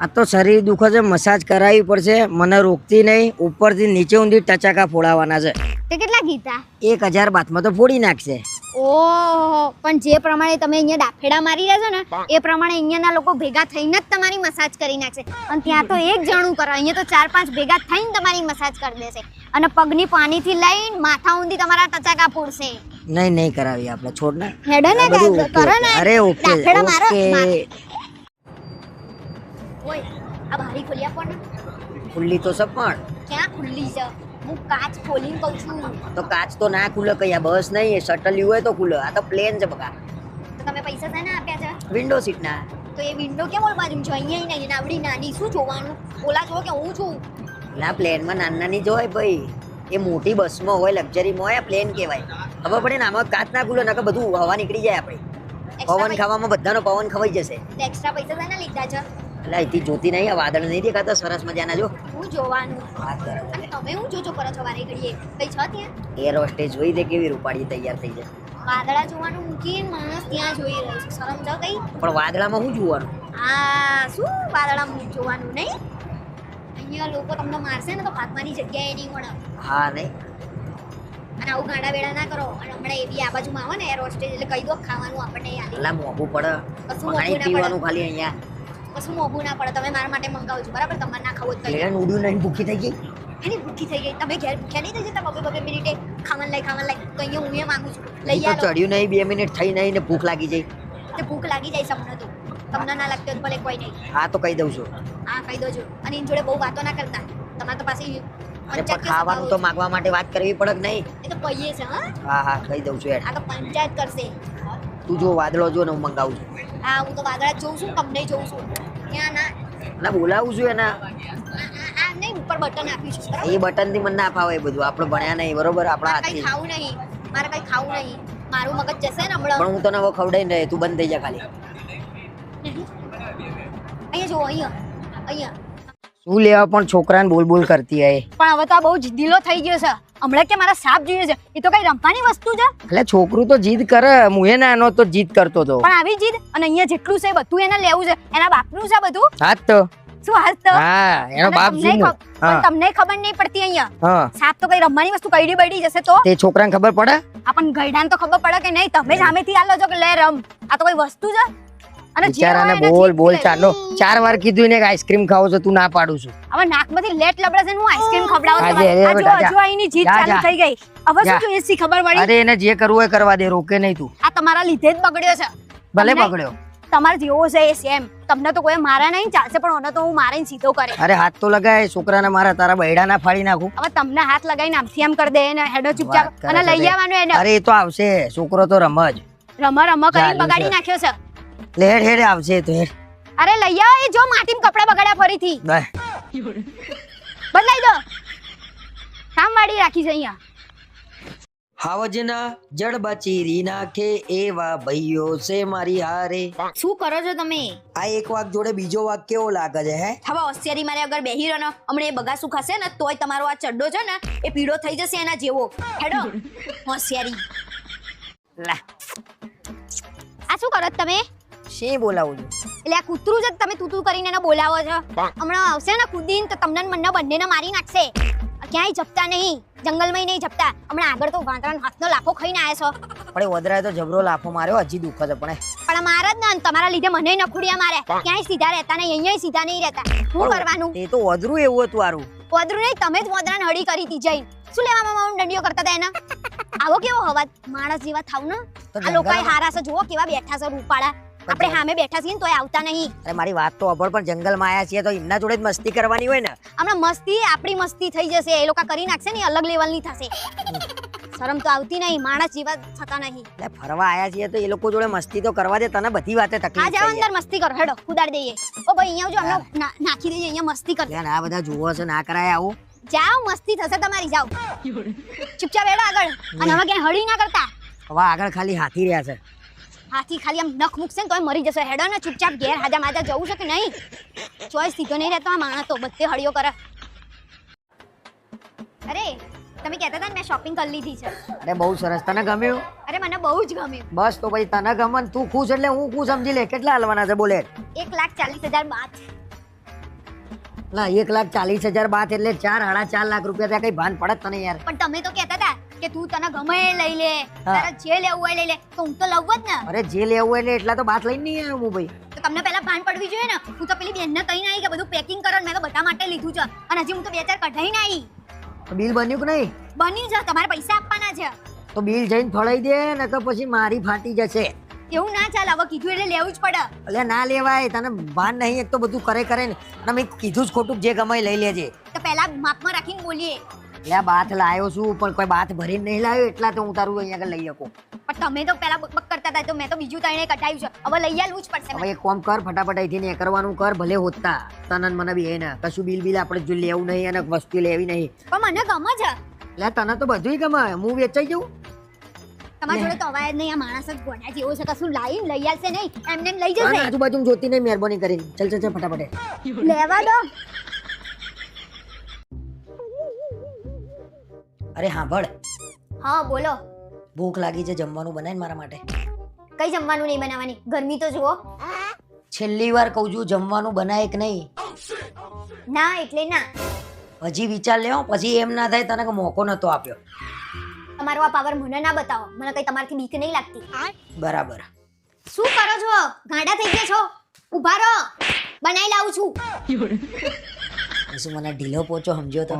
આ તો શરીર દુખે છે મસાજ કરાવી પડશે. મને રોકતી નહીં. ઉપરથી નીચે ઊંધી ટચાકા ફોડાવાના છે. તે કેટલા કીધા? એક હજાર બાથમાં તો ફોડી નાખશે. ઓહો પણ જે પ્રમાણે તમે અહીંયા ડાફેડા મારી રહ્યા છો ને એ પ્રમાણે અહીંયાના લોકો ભેગા થઈને જ તમારી મસાજ કરી નાખશે. અને ત્યાં તો એક જણું કરે અહીંયા તો ચાર પાંચ ભેગા થઈને તમારી મસાજ કરી દેશે. અને પગની પાણીથી લઈને માથા ઊંધી તમારા ટચાકા ફોડશે. નહીં નહીં કરાવી આપણે છોડ ને. હેડો ને કરો ને. અરે ઓકે. ઓકે ઓય આ બારી ખોલી આપો ને. ખુલ્લી તો છે પણ. ક્યાં ખુલ્લી છે? હું કાચ ખોલીને કહું છું. તો કાચ તો ના ખુલે કયા બસ નહીં એ શટલ હોય તો ખુલે. આ તો પ્લેન છે બકા. તો તમે પૈસા શેના આપ્યા છે? વિન્ડો સીટ ના. તો એ વિન્ડો કેમ ઓલ બાજુ છે? અહીંયા નહીં આવડી નાની શું જોવાનું? ઓલા જો કે હું છું? ના પ્લેનમાં નાની નાની જોય હોય ભાઈ. એ મોટી બસમાં હોય લક્ઝરીમાં હોય પ્લેન કહેવાય. ખબર પડે ને આમાં કાચ ના ખુલે નકર બધું હવા નીકળી જાય આપણે. પવન ખાવામાં બધાનો પવન ખવાઈ જશે. એક્સ્ટ્રા પૈસા શેના લીધા છે? એટલે અહીંથી જોતી નહીં આ વાદળ નહીં દેખાતા સરસ મજાના જો. હું જોવાનું. અને તમે હું જોજો કરો છો વારે ઘડીએ? કઈ છો ત્યાં? એર હોસ્ટેજ જોઈ દે કેવી રૂપાળી તૈયાર થઈ જાય. વાદળા જોવાનું મૂકીને માણસ ત્યાં જોઈ રહ્યો છે. શરમ જાવ કઈ? પણ વાદળામાં હું જોવાનું? આ શું વાદળા મૂક જોવાનું નહીં? અહીંયા લોકો તમને મારશે ને તો ભાગવાની જગ્યાએ નહીં મળે હા નહીં. અને આવું ગાડા બેડા ના કરો. અને હમણાં એ બી આ બાજુમાં આવે ને એર હોસ્ટેજ એટલે કહી દો ખાવાનું આપણને યાદ એટલે મોંઘું પડે. પાણી પીવાનું ખાલી અહીંયા. કશું મોઘું ના પડે. તમે મારા માટે મંગાવજો. બરાબર? તમારે ના ખાવું તો પ્લેન ઉડ્યું નહીં ભૂખી થઈ ગઈ. એની ભૂખી થઈ ગઈ. તમે ઘેર ભૂખ્યા નહીં થઈ જતા? બબે બબે મિનિટે ખાવાનું લઈ ખાવાનું લઈ. તો અહીંયા હું એ માંગુ છું. લઈ આવો. ચડ્યું નહીં બે મિનિટ થઈ નહીં ને ભૂખ લાગી જઈ. તે ભૂખ લાગી જાય સમને તો. તમને ના લાગતી હોય ભલે કોઈ નહીં. હા તો કહી દઉં છું. હા કહી દોજો અને એની જોડે બહુ વાતો ના કરતા. તમારે તો પાછી અરે પણ ખાવાનું તો માંગવા માટે વાત કરવી પડે નહીં? એ તો કહીએ છે હા. હા હા કહી દઉં છું આ તો પંચાયત કરશે. તું જો વાદળો જો ને હું મંગાવું છું. હા હું તો જ જોઉં છું તમને જોઉં છું. ત્યાં ના ના બોલાવું છું એના. આ- આ આ નહીં ઉપર બટન આપ્યું છે બરાબર? એ બટનથી મને ના ફાવે એ બધું. આપણે ભણ્યા નહીં બરોબર? આપણા હાથથી. ખાવું નહીં મારે કઈ ખાવું નહીં. મારું મગજ જશે ને હમણાં. પણ હું તને હવે ખવડાવીને રહે તું બંધ થઈ જા ખાલી. અહીંયા જુઓ અહીંયા અહીંયા. શું લેવા પણ છોકરાને બોલ બોલ કરતી હોય. પણ હવે તો આ બહુ જીદીલો થઈ ગયો છે. હમણાં કે મારા સાપ જોઈએ છે એ તો કઈ રમવાની વસ્તુ છે? એટલે છોકરું તો જીદ કરે હું એ નાનો તો જીદ કરતો હતો પણ આવી જીદ? અને અહીંયા જેટલું છે બધું એને લેવું છે એના બાપનું છે બધું? હા તો. શું હાલ તો? હા એનો બાપ તમને ખબર નહીં પડતી અહીંયા? સાપ તો કઈ રમવાની વસ્તુ કઈડી બઈડી જશે તો? તે છોકરાને ખબર પડે? આપણ ગઈડાને તો ખબર પડે કે નહીં તમે જ સામેથી આલો છો કે લે રમ. આ તો કોઈ વસ્તુ છે? બિચારાને બોલ બોલ ચાલો ચાર વાર કીધું ને કે આઈસ્ક્રીમ ખાવ છો તું ના પાડું છું. હવે નાકમાંથી લેટ લબડે છે હું આઈસ્ક્રીમ ખવડાવું છું. જો જા. જીત ચાલુ થઈ ગઈ. હવે શું તું એસી ખબર પડી? અરે એને જે કરવું હોય કરવા દે રોકે નહીં તું. આ તમારા લીધે જ બગડ્યો છે. ભલે બગડ્યો. તમારે જેવો છે એ સેમ તમને તો કોઈ મારા નહીં ચાલશે પણ ઓને તો હું મારે સીધો કરે. અરે હાથ તો લગાય છોકરાને મારા તારા બૈડા ના ફાડી નાખું. હવે તમને હાથ લગાવીને આમથી આમ કરી દે એને હેડો ચૂપચાપ. અને લઈ. આવવાનું એને. અરે એ તો આવશે. છોકરો તો રમજ. રમા રમા કરી બગાડી નાખ્યો છે. લે હેડ હેડ આવશે તો હેડ. અરે લઈ આવ એ જો માટીમાં કપડા બગાડ્યા ફરીથી. બદલાઈ દો. કામ વાળી રાખી છે અહીંયા. હાવજના જડ બચીરી નાખે એવા ભાઈઓ છે મારી હારે. શું કરો છો તમે? આ એક વાક જોડે બીજો વાક કેવો લાગે છે હે? હવે હોશિયારી મારે અગર બેહી રહ્યો હમણે હમણાં એ બગાસું ખાશે ને તોય તમારો આ ચડ્ડો છે ને એ પીળો થઈ જશે એના જેવો. હેડો. હોશિયારી. લા. આ શું કરો છો તમે? શી બોલાવું છું? એટલે આ કૂતરું જ તમે તૂતું કરીને એને બોલાવો છો? હમણાં આવશે ને કૂદીને તો તમને મને બંનેને મારી નાખશે. ક્યાંય જપતા નહીં. જંગલમાં નહીં જપતા. હમણાં આગળ તો વાંદરાનો હાથનો લાફો ખાઈને આવ્યા છો. પણ એ વદરાએ તો જબરો લાફો માર્યો હજી દુખે છે પણ પણ મારા જ ને તમારા લીધે મને નખુડિયા મારે ક્યાંય સીધા રહેતા નહીં અહીંયા સીધા નહીં રહેતા. શું કરવાનું? એ તો વદરું એવું હતું આરું વદરું નહીં તમે જ વદરાને હળી કરી હતી જઈને. શું લેવામાં મારું દંડિયો કરતા હતા એના? આવો કેવો હવા માણસ જેવા થાવ ને? આ લોકો હારા છે. જુઓ કેવા બેઠા છે રૂપાળા. આપણે સામે બેઠા છીએ ને તોય આવતા નહીં. અરે મારી વાત તો અભળ પણ જંગલમાં આયા છીએ તો એમના જોડે જ મસ્તી કરવાની હોય ને. હમણાં મસ્તી આપણી મસ્તી થઈ જશે. એ લોકો કરી નાખશે ને અલગ લેવલની થશે. શરમ તો આવતી નહીં માણસ જીવા થતા નહીં. એટલે ફરવા આયા છીએ તો એ લોકો જોડે મસ્તી તો કરવા દે તને બધી વાતે તકલીફ આ જાવ અંદર મસ્તી કરો. હેડો કુદાડ દઈએ. ઓ ભાઈ અહીંયા જો હમણાં નાખી દઈએ અહીંયા મસ્તી કર. યાર આ બધા જુઓ છે ના કરાય આવું. જાઓ મસ્તી થશે તમારી જાઓ. ચૂપચાપ હેડો આગળ. અને હવે ક્યાંય હળી ના કરતા. હવે આગળ ખાલી હાથી રહ્યા છે. હાથી ખાલી આમ નખ મૂકશે ને તો મરી જશે. હેડો ને ચૂપચાપ ઘેર હાજા માજા જવું છે કે નહીં? ચોઈસ સીધો નહીં રહેતો આ માણસ તો બધે હળીઓ કરે. અરે તમે કહેતા હતા ને મેં શોપિંગ કરી લીધી છે. અરે બહુ સરસ. તને ગમ્યું? અરે મને બહુ જ ગમ્યું. બસ તો પછી તને ગમન તું ખુશ એટલે હું ખુશ સમજી લે. કેટલા હાલવાના છે બોલે. એક લાખ ચાલીસ હજાર બાદ. લા એક લાખ ચાલીસ હજાર બાદ એટલે ચાર સાડા ચાર લાખ રૂપિયા ત્યાં કઈ ભાન પડે તને યાર. પણ તમે તો કહેતા હતા કે તું તને ગમે એ લઈ લે તારે જે લેવું હોય લઈ લે તો હું તો લઉં જ ને. અરે જે લેવું હોય એટલે એટલા તો બાત લઈને નહીં આવ્યો હું ભાઈ. તો તમને પહેલા ભાન પડવી જોઈએ ને? હું તો પેલી બેનને કહીને આવી કે બધું પેકિંગ કરો મેં તો બધા માટે લીધું છે. અને હજી હું તો બે ચાર કઢાઈને આવી બિલ બન્યું કે નહીં? બન્યું છે તમારે પૈસા આપવાના છે. તો બિલ જઈને ફળાઈ દે ને તો પછી મારી ફાટી જશે. એવું ના ચાલે હવે કીધું એટલે લેવું જ પડે. એટલે ના લેવાય. તને ભાન નહીં એક તો બધું કરે કરે ને. અને મેં કીધું જ ખોટું જે ગમે લઈ લેજે. તો પહેલા માપમાં રાખીને બોલીએ. એટલે બાથ લાવ્યો છું પણ કોઈ બાથ ભરીને નહીં લાવ્યો એટલા તો હું તારું અહીંયા આગળ લઈ શકું. પણ તમે તો પહેલા બકબક કરતા હતા તો મેં તો બીજું તણે કટાયું છે. હવે લઈ આવવું જ પડશે હવે એક કોમ કર ફટાફટ અહીંથી ને કરવાનું કર ભલે હોતા. તને મને બી એ ના. કશું બિલ બિલ આપણે જો લેવું નહીં અને વસ્તુ લેવી નહીં. પણ મને ગમે છે. એટલે તને તો બધુંય ગમે. હું વેચાઈ જઉં તમારા જોડે તો અવાય નહીં આ માણસ જ ગોડા જેવો છે કશું લાઈન લઈ આવશે નહીં. એમને લઈ જશે. આજુબાજુ જોતી નહીં મહેરબાની કરીને. ચલ ચલ ચલ ફટાફટ. લેવા દો. અરે સાંભળ હા બોલો. ભૂખ લાગી છે જમવાનું બનાય મારા માટે. કઈ જમવાનું નહીં બનાવવાની? ગરમી તો જુઓ. છેલ્લી વાર કહું છું જમવાનું બનાય કે નહીં? ના એટલે ના. હજી વિચાર લેવો પછી એમ ના થાય તને મોકો નતો આપ્યો. તમારો આ પાવર મને ના બતાવો. મને કઈ તમારથી બીક નહીં લાગતી. બરાબર. શું કરો છો? ગાંડા થઈ ગયા છો? ઊભા રહો. બનાવી લાવું છું. શું મને ઢીલો પોચો સમજ્યો તો.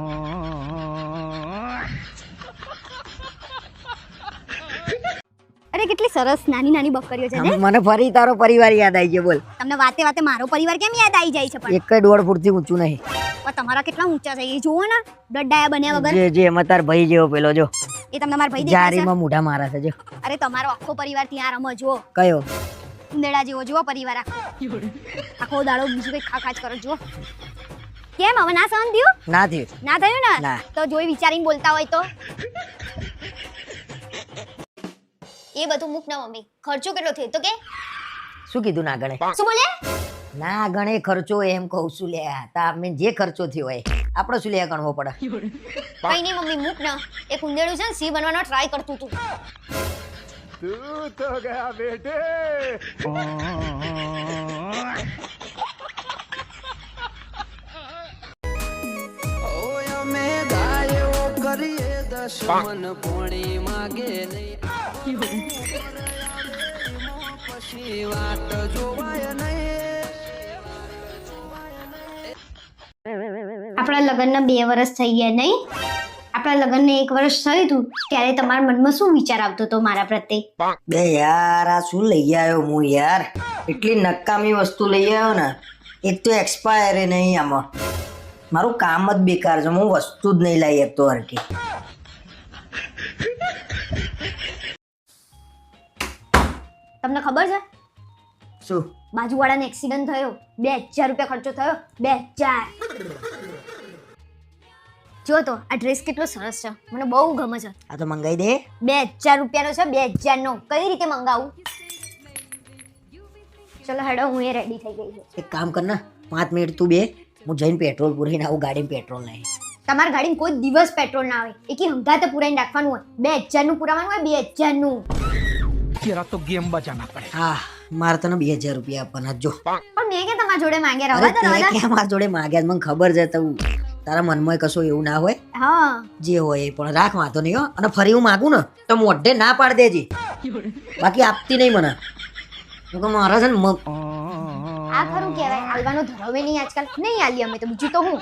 અરે કેટલી સરસ નાની નાની બકરીઓ છે મને ફરી તારો પરિવાર યાદ આવી ગયો બોલ. તમને વાતે વાતે મારો પરિવાર કેમ યાદ આવી જાય છે પણ? એક દોઢ ફૂટથી ઊંચું નહીં. પણ તમારા કેટલા ઊંચા છે એ જુઓ ને. ડડાયા બન્યા વગર. જે જે એમાં તાર ભાઈ જેવો પેલો જો. એ તમને મારા ભાઈ દેખાય જારીમાં મોઢા મારા છે જો. અરે તમારો આખો પરિવાર ત્યાં રમો જુઓ. કયો? ઉંદેડા જેવો જુઓ પરિવાર આખો આખો દાડો બીજું કઈ ખાખાચ કરો જુઓ. કેમ હવે ના સહન થયું? ના થયું. ના થયું ને? તો જોઈ વિચારીને બોલતા હોય તો. એ બધું મૂક ના મમ્મી. ખર્ચો કેટલો થયો? તો કે? શું કીધું ના ગણે? શું બોલે? ના ગણે ખર્ચો એમ કહું છું લે તા મેં જે ખર્ચો થયો હોય. આપણે શું લે ગણવો પડે? કઈ નહીં મમ્મી મૂક ના. એક ઉંદેડું છે ને બનવાનો ટ્રાય કરતું તું. તું તો ગયા બેટે. પછી વાત જોવાય આપણા લગ્નના બે વર્ષ થઈ ગયા નહીં? આપણા લગ્નને એક વર્ષ થયું હતું ત્યારે તમારા મનમાં શું વિચાર આવતો હતો મારા પ્રત્યે? બે યાર આ શું લઈ આવ્યો હું યાર? એટલી નકામી વસ્તુ લઈ આવ્યો ને એક તો એક્સપાયર નહીં આમાં. મારું કામ જ બેકાર છે હું વસ્તુ જ નહીં લઈ શકતો હરકી તમને ખબર છે? શું? બાજુવાળાને એક્સિડન્ટ થયો બે હજાર રૂપિયા ખર્ચો થયો બે હજાર. જો તો આ ડ્રેસ કેટલો સરસ છે. મને બહુ ગમે છે. આ તો મંગાવી દે. બે હજાર રૂપિયાનો છે બે હજારનો કઈ રીતે મંગાવું? ચલો હેડો હું એ રેડી થઈ ગઈ છું. એક કામ કર ના પાંચ મિનિટ તું બે હું જઈને પેટ્રોલ પૂરીને આવું ગાડીમાં પેટ્રોલ નહીં તમારા ગાડીમાં કોઈ દિવસ પેટ્રોલ ના આવે. એકી હંગા તો પૂરાઈને રાખવાનું હોય. બે હજારનું પુરાવાનું હોય બે હજારનું. તેરા તો ગેમ બજાના પડે. હા મારે તને બે હજાર રૂપિયા આપવાના જો. પણ મેં કે તમારા જોડે માંગ્યા? રવા દે રવા મારા જોડે માંગ્યા મને ખબર છે તું. તારા મનમાં કશું એવું ના હોય? હા. જે હોય એ પણ રાખ વાંધો નહીં હો. અને ફરી હું માગું ને તો મોઢે ના પાડ દેજે. બાકી આપતી નહીં મને. તો કે મારા છે ને આ ખરું કહેવાય આલવાનો ધરાવે નહીં આજકાલ. નહીં આલી અમે તો બીજું તો હું.